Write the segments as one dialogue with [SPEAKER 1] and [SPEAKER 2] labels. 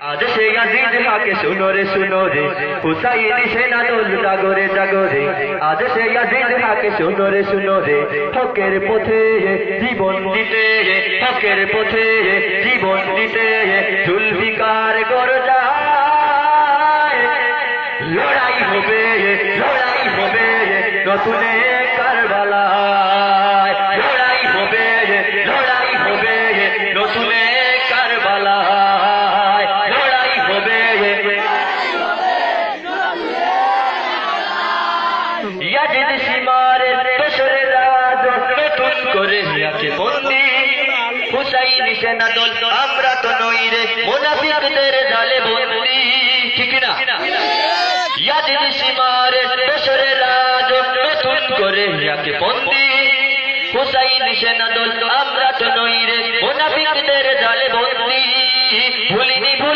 [SPEAKER 1] আজ সে আজিজ হাকে শুনো রে শুনো রে, হুসাইন সে পথে জীবন দিতে হকের পথে জীবন দিতে জুলফিকার গরজায় লড়াই হবে লড়াই হবে নতুনে হুসাইন না দল, আমরা তো নই রে। মোনাফিকদের ঢালে বন্দি ঠিক না? ইয়াজিদ সীমারে পেছনে রাজ, নতুন করে আছে বন্দি। হুসাইন সেনা দল, আমরা তো নই রে। মোনাফিকদের ঢালে বন্দি। ভুলিনি ভুলিনি।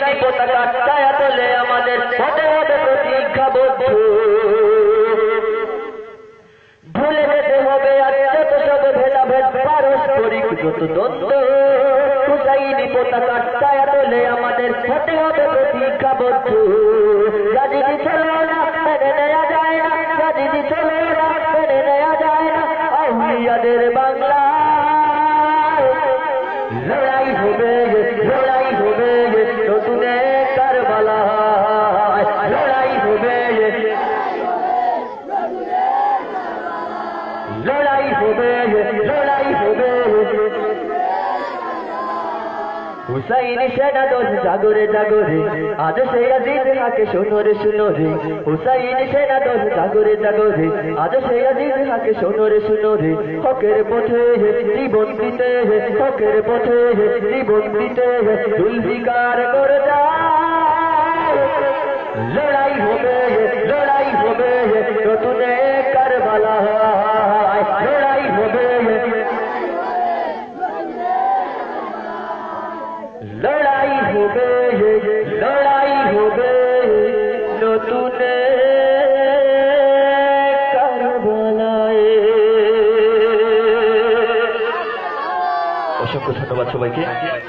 [SPEAKER 1] হুসাইনি পতাকা ছায়া তোলে আমাদের হতে হবে প্রতিজ্ঞাবদ্ধ ভুলে যেতে হবে আর যত সব ভেদাভেদ, পারস্পরিক যত দ্বন্দ্ব। হুসাইনি পতাকা ছায়া তোলে আমাদের হতে হবে প্রতীক্ষাবদ্ধ হবে, লড়াই হবে। হুসাইন সেনা দল জাগরে জাগরে, আজ সে আজিজ হাকে শোনো রে শুনো হুসাইন সেনা দল জাগরে জাগরে, আজ সে আজিজ হাকে শোনো রে শুনো রে হকের পথে জীবন দিতে, হকের পথে জীবন দিতে দুলভিকার করে লড়াই হবে লড়াই হবে, নতুনে কারবালা লড়াই হবে লড়াই হবে লড়াই হবে নতুন অসংখ্য ধন্যবাদ সবাইকে।